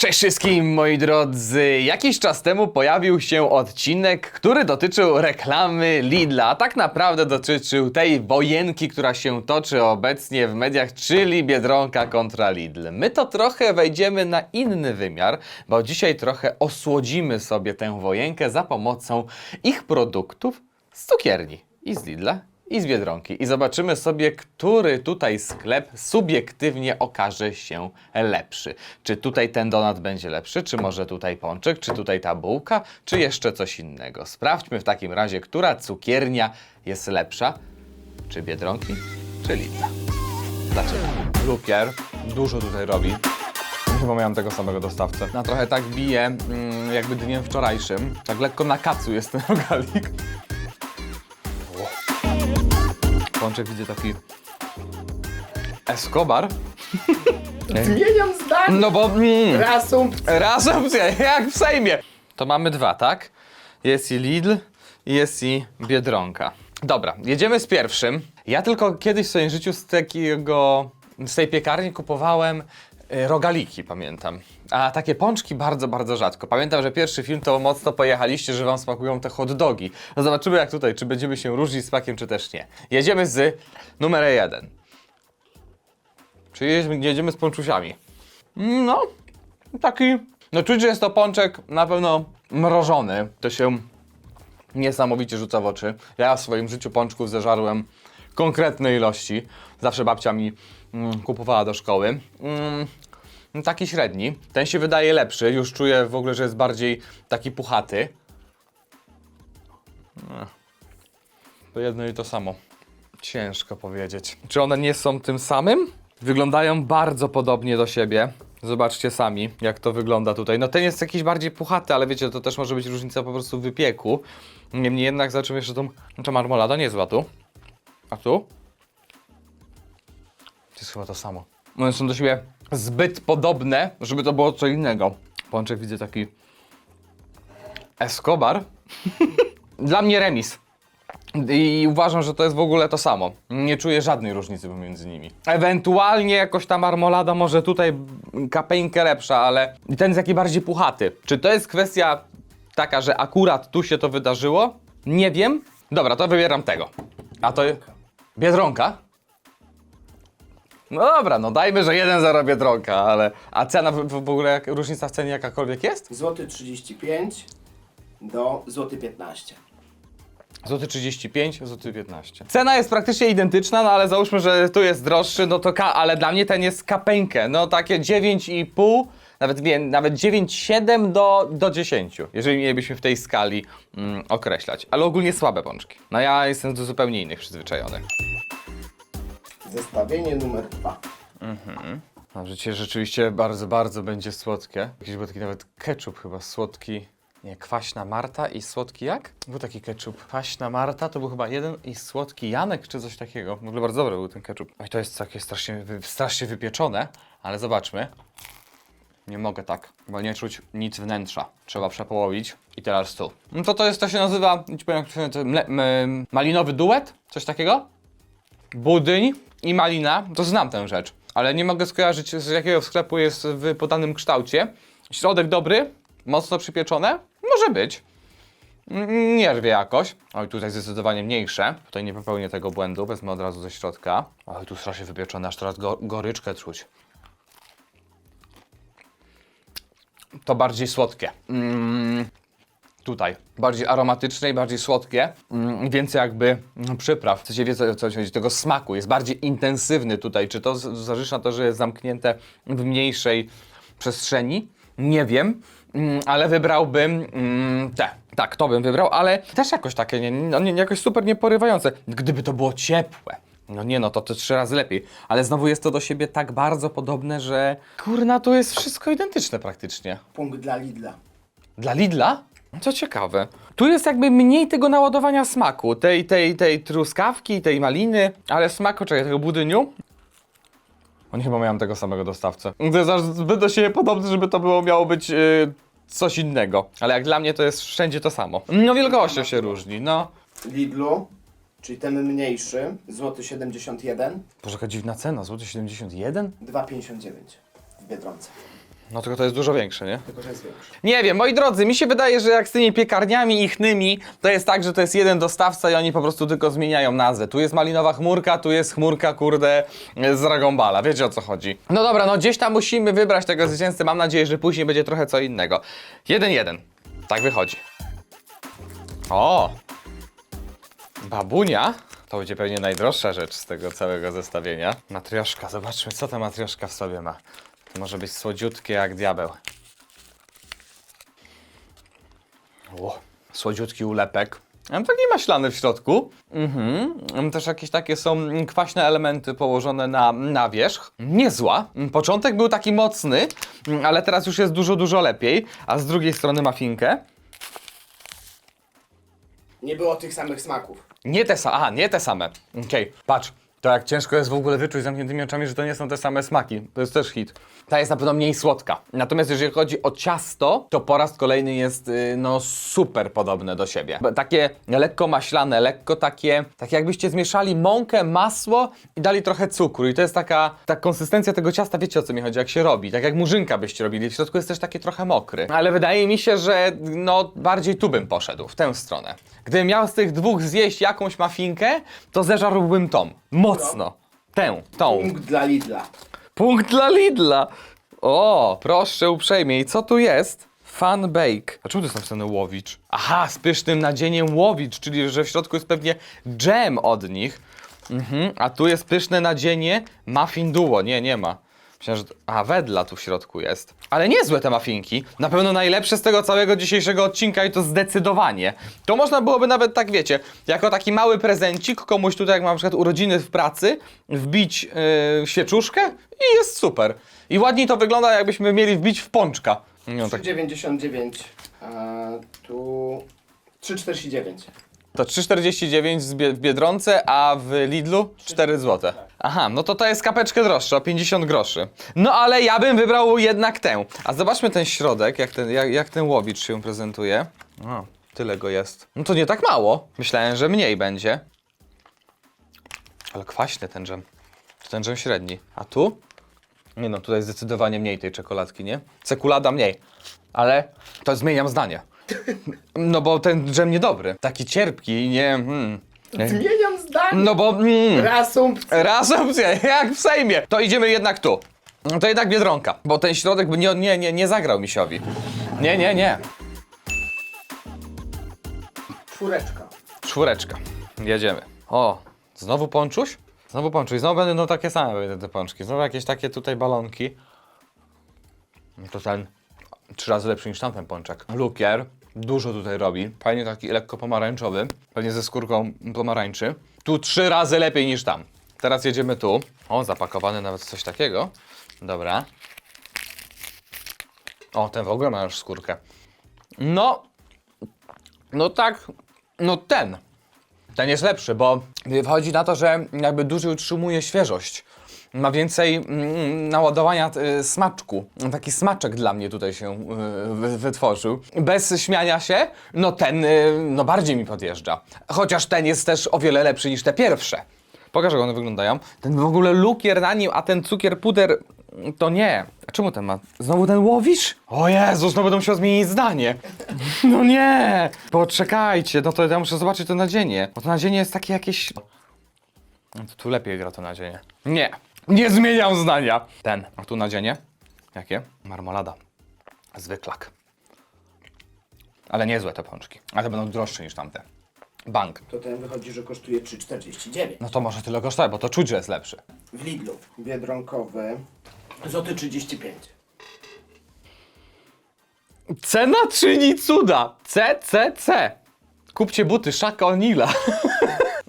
Cześć wszystkim moi drodzy! Jakiś czas temu pojawił się odcinek, który dotyczył reklamy Lidla, a tak naprawdę dotyczył tej wojenki, która się toczy obecnie w mediach, czyli Biedronka kontra Lidl. My to trochę wejdziemy na inny wymiar, bo dzisiaj trochę osłodzimy sobie tę wojenkę za pomocą ich produktów z cukierni i z Lidla i z Biedronki i zobaczymy sobie, który tutaj sklep subiektywnie okaże się lepszy. Czy tutaj ten donat będzie lepszy, czy może tutaj pączek, czy tutaj ta bułka, czy jeszcze coś innego. Sprawdźmy w takim razie, która cukiernia jest lepsza, czy Biedronki, czy Lidla. Zaczynamy. Lupier dużo tutaj robi. Chyba miałem tego samego dostawcę. Na trochę tak bije, mm, jakby dniem wczorajszym. Tak lekko na kacu jest ten rogalik. Pączek widzę taki Escobar. Zmieniam zdanie. No bo mm, Reasumpcja. reasumpcja, jak w Sejmie. To mamy dwa, tak? Jest i Lidl, i jest i Biedronka. Dobra, jedziemy z pierwszym. Ja tylko kiedyś w swoim życiu z takiego, z tej piekarni kupowałem y, rogaliki, pamiętam. A takie pączki bardzo, bardzo rzadko. Pamiętam, że pierwszy film to mocno pojechaliście, że wam smakują te hot dogi. No zobaczymy jak tutaj, czy będziemy się różnić smakiem, czy też nie. Jedziemy z numerem jeden. Czyli jedziemy- jedziemy z pączusiami. No, taki. No czuć, że jest to pączek na pewno mrożony. To się niesamowicie rzuca w oczy. Ja w swoim życiu pączków zeżarłem konkretne ilości. Zawsze babcia mi mm, kupowała do szkoły. Mm, taki średni. Ten się wydaje lepszy. Już czuję w ogóle, że jest bardziej taki puchaty. To jedno i to samo. Ciężko powiedzieć. Czy one nie są tym samym? Wyglądają bardzo podobnie do siebie. Zobaczcie sami, jak to wygląda tutaj. No ten jest jakiś bardziej puchaty, ale wiecie, to też może być różnica po prostu w wypieku. Niemniej jednak zobaczymy jeszcze tą... No to marmolada niezła tu. A tu? To jest chyba to samo. One są do siebie zbyt podobne, żeby to było co innego. Pączek widzę taki... Escobar. Dla mnie remis. I uważam, że to jest w ogóle to samo. Nie czuję żadnej różnicy pomiędzy nimi. Ewentualnie jakoś ta marmolada może tutaj kapeńkę lepsza, ale ten jest jaki bardziej puchaty. Czy to jest kwestia taka, że akurat tu się to wydarzyło? Nie wiem. Dobra, to wybieram tego. A to Biedronka? No dobra, no dajmy, że 1-0 Biedronka, ale... A cena w, w ogóle, jak, różnica w cenie jakakolwiek jest? Złoty 35 do złoty 15. Złoty 35, złoty 15. Cena jest praktycznie identyczna, no ale załóżmy, że tu jest droższy, no to K, ale dla mnie ten jest kapeńkę. No takie 9,5, nawet nie, nawet 9,7 do, do 10, jeżeli mielibyśmy w tej skali mm, określać. Ale ogólnie słabe pączki. No ja jestem do zupełnie innych przyzwyczajony. Zestawienie numer 2. No, życie rzeczywiście bardzo, bardzo będzie słodkie. Jakiś był taki nawet ketchup chyba słodki. Nie, kwaśna Marta i słodki jak? Był taki ketchup. Kwaśna Marta to był chyba jeden i słodki Janek czy coś takiego. W ogóle bardzo dobry był ten ketchup. Oj, to jest takie strasznie, wy, strasznie wypieczone, ale zobaczmy. Nie mogę tak, bo nie czuć nic wnętrza. Trzeba przepołowić i teraz tu. No to to jest, to się nazywa, nie powiem jak to się nazywa, mle, m, malinowy duet? Coś takiego? budyń i malina, to znam tę rzecz, ale nie mogę skojarzyć z jakiego sklepu jest w podanym kształcie. Środek dobry, mocno przypieczone, może być. Nie rwie jakoś. Oj, tutaj zdecydowanie mniejsze. Tutaj nie popełnię tego błędu, wezmę od razu ze środka. Oj, tu strasznie wypieczone, aż teraz go, goryczkę czuć. To bardziej słodkie. Mm, tutaj. Bardziej aromatyczne i bardziej słodkie. Mm, więcej jakby mm, przypraw. Chcecie wiedzieć, o co chodzi, tego smaku. Jest bardziej intensywny tutaj. Czy to zależy na to, że jest zamknięte w mniejszej przestrzeni? Nie wiem. Mm, ale wybrałbym mm, te. Tak, to bym wybrał, ale też jakoś takie, nie, no, nie, jakoś super nieporywające. Gdyby to było ciepłe. No nie no, to, to trzy razy lepiej. Ale znowu jest to do siebie tak bardzo podobne, że kurna, to jest wszystko identyczne praktycznie. Punkt dla Lidla. Dla Lidla? Co ciekawe. Tu jest jakby mniej tego naładowania smaku. Tej, tej, tej truskawki, tej maliny, ale smaku, czekaj, tego budyniu. Oni chyba mają tego samego dostawcę. To jest aż zbyt do siebie podobne, żeby to było miało być yy, coś innego. Ale jak dla mnie to jest wszędzie to samo. No wielkością się różni, no. Lidlu, czyli ten mniejszy, złoty 71, Boże, jaka dziwna cena, złoty 71? 2,59 w Biedronce. No tylko to jest dużo większe, nie? Tylko, że jest większy. Nie wiem, moi drodzy, mi się wydaje, że jak z tymi piekarniami ichnymi, to jest tak, że to jest jeden dostawca i oni po prostu tylko zmieniają nazwę. Tu jest malinowa chmurka, tu jest chmurka, kurde, z Ragombala. Wiecie o co chodzi. No dobra, no gdzieś tam musimy wybrać tego zwycięzcę. Mam nadzieję, że później będzie trochę co innego. Jeden, jeden. Tak wychodzi. O! Babunia? To będzie pewnie najdroższa rzecz z tego całego zestawienia. Matrioszka, zobaczmy co ta matrioszka w sobie ma. To może być słodziutkie jak diabeł. O, słodziutki ulepek. Taki maślany w środku. Mhm. Też jakieś takie są kwaśne elementy położone na, na wierzch. Niezła. Początek był taki mocny, ale teraz już jest dużo, dużo lepiej. A z drugiej strony mafinkę. Nie było tych samych smaków. Nie te same. Aha, nie te same. Okej, patrz. To jak ciężko jest w ogóle wyczuć zamkniętymi oczami, że to nie są te same smaki. To jest też hit. Ta jest na pewno mniej słodka. Natomiast jeżeli chodzi o ciasto, to po raz kolejny jest y, no super podobne do siebie. Takie lekko maślane, lekko takie, tak jakbyście zmieszali mąkę, masło i dali trochę cukru. I to jest taka, ta konsystencja tego ciasta, wiecie o co mi chodzi, jak się robi. Tak jak murzynka byście robili. W środku jest też takie trochę mokry. Ale wydaje mi się, że no bardziej tu bym poszedł, w tę stronę. Gdybym miał z tych dwóch zjeść jakąś mafinkę, to zeżarłbym tą. Mocno. Tę, tą. Punkt dla Lidla. Punkt dla Lidla. O, proszę uprzejmie. I co tu jest? Fun Bake. A czemu to jest napisane Łowicz? Aha, z pysznym nadzieniem Łowicz, czyli że w środku jest pewnie dżem od nich. Mhm, a tu jest pyszne nadzienie Muffin Duo. Nie, nie ma. Myślałem, że... A, wedla tu w środku jest. Ale niezłe te mafinki. Na pewno najlepsze z tego całego dzisiejszego odcinka i to zdecydowanie. To można byłoby nawet tak, wiecie, jako taki mały prezencik komuś tutaj, jak mam na przykład urodziny w pracy, wbić yy, świeczuszkę i jest super. I ładniej to wygląda, jakbyśmy mieli wbić w pączka. No, tak. 3,99. A tu 3,49. To 3,49 z Bie- w Biedronce, a w Lidlu 4 zł. Aha, no to to jest kapeczkę droższa, o 50 groszy. No ale ja bym wybrał jednak tę. A zobaczmy ten środek, jak ten, jak, jak ten łowicz się prezentuje. O, tyle go jest. No to nie tak mało. Myślałem, że mniej będzie. Ale kwaśny ten dżem. To ten dżem średni. A tu? Nie no, tutaj zdecydowanie mniej tej czekoladki, nie? Cekulada mniej. Ale to zmieniam zdanie. No bo ten dżem niedobry. Taki cierpki, nie... Hmm. Zmieniam zdanie. No bo... Mm, Reasumpcja. raz opcja, jak w Sejmie. To idziemy jednak tu. To jednak Biedronka, bo ten środek by nie, nie, nie, nie zagrał misiowi. Nie, nie, nie. Czwóreczka. Czwóreczka. Jedziemy. O, znowu pączuś? Znowu pączuś. Znowu będą takie same będą te pączki. Znowu jakieś takie tutaj balonki. No To ten trzy razy lepszy niż tamten pączek. Lukier dużo tutaj robi. Fajnie taki lekko pomarańczowy. Pewnie ze skórką pomarańczy. Tu trzy razy lepiej niż tam. Teraz jedziemy tu. O, zapakowany nawet coś takiego. Dobra. O, ten w ogóle ma już skórkę. No, no tak, no ten. Ten jest lepszy, bo wychodzi na to, że jakby dłużej utrzymuje świeżość. Ma więcej mm, naładowania y, smaczku. Taki smaczek dla mnie tutaj się y, wy, wytworzył. Bez śmiania się, no ten y, no bardziej mi podjeżdża. Chociaż ten jest też o wiele lepszy niż te pierwsze. Pokażę, jak one wyglądają. Ten w ogóle lukier na nim, a ten cukier puder to nie. A czemu ten ma? Znowu ten łowisz? O Jezu, znowu będę musiał zmienić zdanie. No nie! Poczekajcie, no to ja muszę zobaczyć to nadzienie. Bo to nadzienie jest takie jakieś... No to tu lepiej gra to nadzienie. Nie, nie zmieniam zdania. Ten, a tu nadzienie? Jakie? Marmolada. Zwyklak. Ale niezłe te pączki. Ale będą droższe niż tamte. Bank. To ten wychodzi, że kosztuje 3,49. No to może tyle kosztuje, bo to czuć, że jest lepszy. W Lidlu. Biedronkowy. Złoty 35. Cena czyni cuda. C, C, C. Kupcie buty Shaka O'Neala.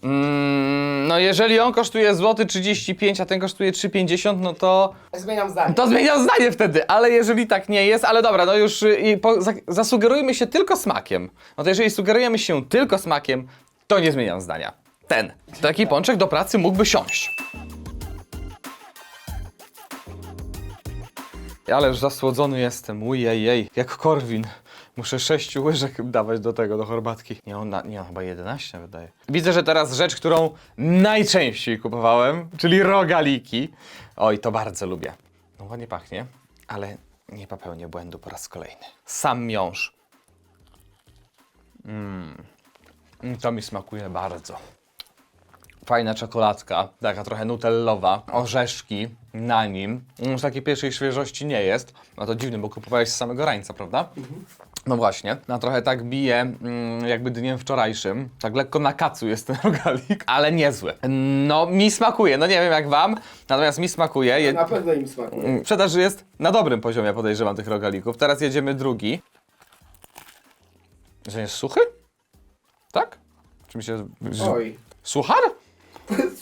mm, no jeżeli on kosztuje złoty 35, a ten kosztuje 3,50, no to... Zmieniam zdanie. To zmieniam zdanie wtedy, ale jeżeli tak nie jest, ale dobra, no już y, i po, za, zasugerujmy się tylko smakiem. No to jeżeli sugerujemy się tylko smakiem, to nie zmieniam zdania. Ten. Taki pączek do pracy mógłby siąść. Ależ zasłodzony jestem, ujejej, jak Korwin. Muszę sześciu łyżek dawać do tego, do herbatki. Nie, on, nie, chyba 11 wydaje. Widzę, że teraz rzecz, którą najczęściej kupowałem, czyli rogaliki. Oj, to bardzo lubię. No ładnie pachnie, ale Nie popełnię błędu po raz kolejny. Sam miąższ. Mm. To mi smakuje bardzo. Fajna czekoladka, taka trochę nutellowa, orzeszki na nim. Mm, Z takiej pierwszej świeżości nie jest. No to dziwne, bo kupowałeś z samego rańca, prawda? No właśnie, no trochę tak bije mm, jakby dniem wczorajszym. Tak lekko na kacu jest ten rogalik, ale niezły. No mi smakuje, no nie wiem jak wam, natomiast mi smakuje. Je- Na pewno im smakuje. Mm, Sprzedaż jest na dobrym poziomie, podejrzewam, tych rogalików. Teraz jedziemy drugi. Że jest suchy? Tak? Czy mi się... Oj, Suchar?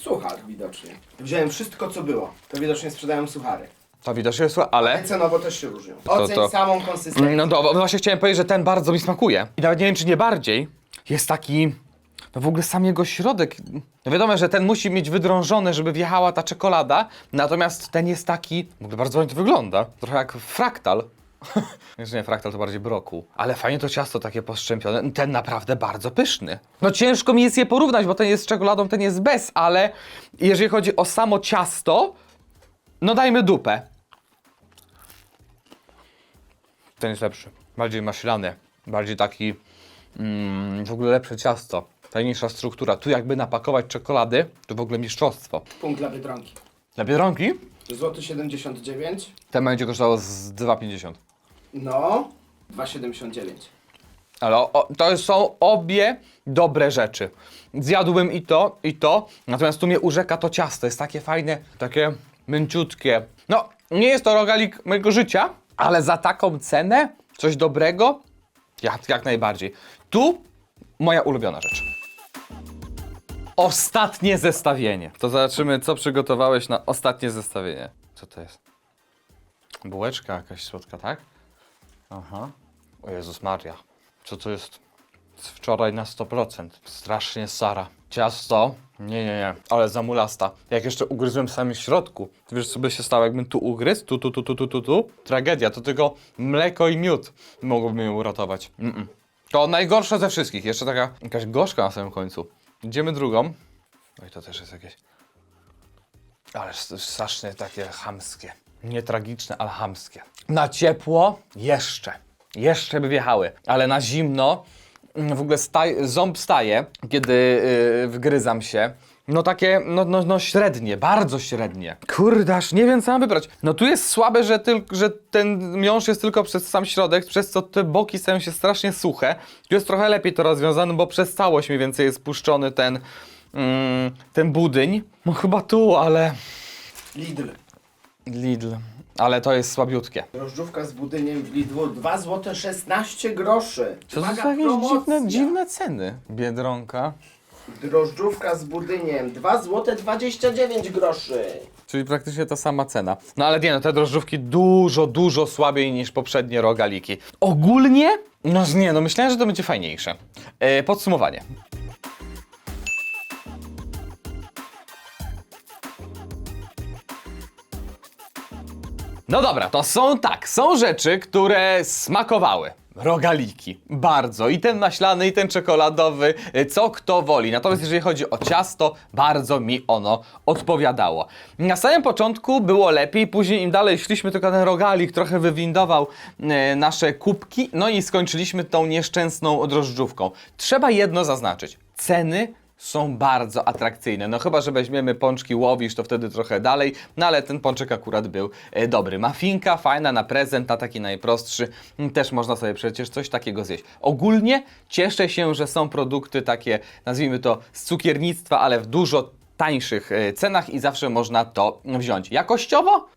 Suchar widocznie. Wziąłem wszystko, co było. To widocznie sprzedają suchary. To widocznie jest suchar, ale... Cenowo też się różnią. Oceń to- samą konsystencję. No dobra, właśnie chciałem powiedzieć, że ten bardzo mi smakuje. I nawet nie wiem, czy nie bardziej. Jest taki... No w ogóle sam jego środek... No wiadomo, że ten musi mieć wydrążone, żeby wjechała ta czekolada, natomiast ten jest taki... W ogóle bardzo ładnie to wygląda. Trochę jak fraktal. Jeszcze nie, fraktal to bardziej brokuł. Ale fajnie to ciasto takie postrzępione. Ten naprawdę bardzo pyszny. No ciężko mi jest je porównać, bo ten jest z czekoladą, ten jest bez, ale jeżeli chodzi o samo ciasto, no dajmy dupę. Ten jest lepszy. Bardziej maślany. Bardziej taki... Mm, w ogóle lepsze ciasto. Fajniejsza struktura. Tu jakby napakować czekolady, to w ogóle mistrzostwo. Punkt dla Biedronki. Dla Biedronki Złoty 79. ten będzie kosztował z 2,50. No, 2,79. Ale o, to są obie dobre rzeczy. Zjadłbym i to, i to, natomiast tu mnie urzeka to ciasto. Jest takie fajne, takie mięciutkie. No, nie jest to rogalik mojego życia, ale za taką cenę, coś dobrego, jak, jak najbardziej. Tu moja ulubiona rzecz. Ostatnie zestawienie. To zobaczymy, co przygotowałeś na ostatnie zestawienie. Co to jest? Bułeczka jakaś słodka, tak? Aha. O Jezus Maria. Co to jest? Wczoraj na 100%. Strasznie Sara. Ciasto? Nie, nie, nie. Ale zamulasta. Jak jeszcze ugryzłem w samym środku. To wiesz, co by się stało, jakbym tu ugryzł? Tu, tu, tu, tu, tu, tu, tu. Tragedia. To tylko mleko i miód mogłoby mnie uratować. Mm-mm. To najgorsze ze wszystkich. Jeszcze taka jakaś gorzka na samym końcu. Idziemy drugą. Oj, to też jest jakieś... Ale strasznie takie chamskie. Nie tragiczne, ale chamskie. Na ciepło jeszcze. Jeszcze by wjechały. Ale na zimno mm, w ogóle staj, ząb staje, kiedy yy, wgryzam się. No takie, no, no, no średnie, bardzo średnie. Kurde, aż nie wiem co mam wybrać. No tu jest słabe, że, tyl, że ten miąższ jest tylko przez sam środek, przez co te boki stają się strasznie suche. Tu jest trochę lepiej to rozwiązane, bo przez całość mniej więcej jest puszczony ten, mm, ten budyń. No chyba tu, ale... Lidl. Lidl. Ale to jest słabiutkie. Drożdżówka z budyniem w Lidlu 2 zł 16 groszy. Co to Uwaga, są jakieś promocja. dziwne, dziwne ceny? Biedronka. Drożdżówka z budyniem 2 zł 29 groszy. Czyli praktycznie ta sama cena. No ale nie, no te drożdżówki dużo, dużo słabiej niż poprzednie rogaliki. Ogólnie? No nie, no myślałem, że to będzie fajniejsze. E, podsumowanie. No dobra, to są tak, są rzeczy, które smakowały. Rogaliki. Bardzo. I ten maślany, i ten czekoladowy, y, co kto woli. Natomiast jeżeli chodzi o ciasto, bardzo mi ono odpowiadało. Na samym początku było lepiej, później im dalej szliśmy, tylko ten rogalik trochę wywindował y, nasze kubki, no i skończyliśmy tą nieszczęsną drożdżówką. Trzeba jedno zaznaczyć. Ceny są bardzo atrakcyjne. No chyba, że weźmiemy pączki łowisz, to wtedy trochę dalej, no ale ten pączek akurat był e, dobry. Mafinka fajna na prezent, na taki najprostszy, Mm, też można sobie przecież coś takiego zjeść. Ogólnie cieszę się, że są produkty takie, nazwijmy to z cukiernictwa, ale w dużo tańszych e, cenach i zawsze można to wziąć. Jakościowo?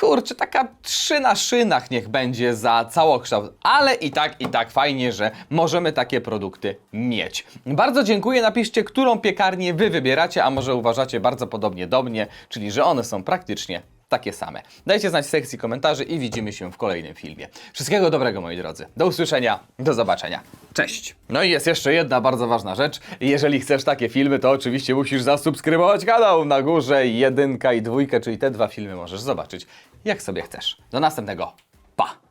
Kurczę, taka trzy na szynach niech będzie za całokształt, ale i tak, i tak fajnie, że możemy takie produkty mieć. Bardzo dziękuję, napiszcie, którą piekarnię Wy wybieracie, a może uważacie bardzo podobnie do mnie, czyli że one są praktycznie takie same. Dajcie znać w sekcji komentarzy i widzimy się w kolejnym filmie. Wszystkiego dobrego moi drodzy. Do usłyszenia, do zobaczenia. Cześć! No i jest jeszcze jedna bardzo ważna rzecz. Jeżeli chcesz takie filmy, to oczywiście musisz zasubskrybować kanał. Na górze jedynka i dwójkę, czyli te dwa filmy możesz zobaczyć jak sobie chcesz. Do następnego. Pa!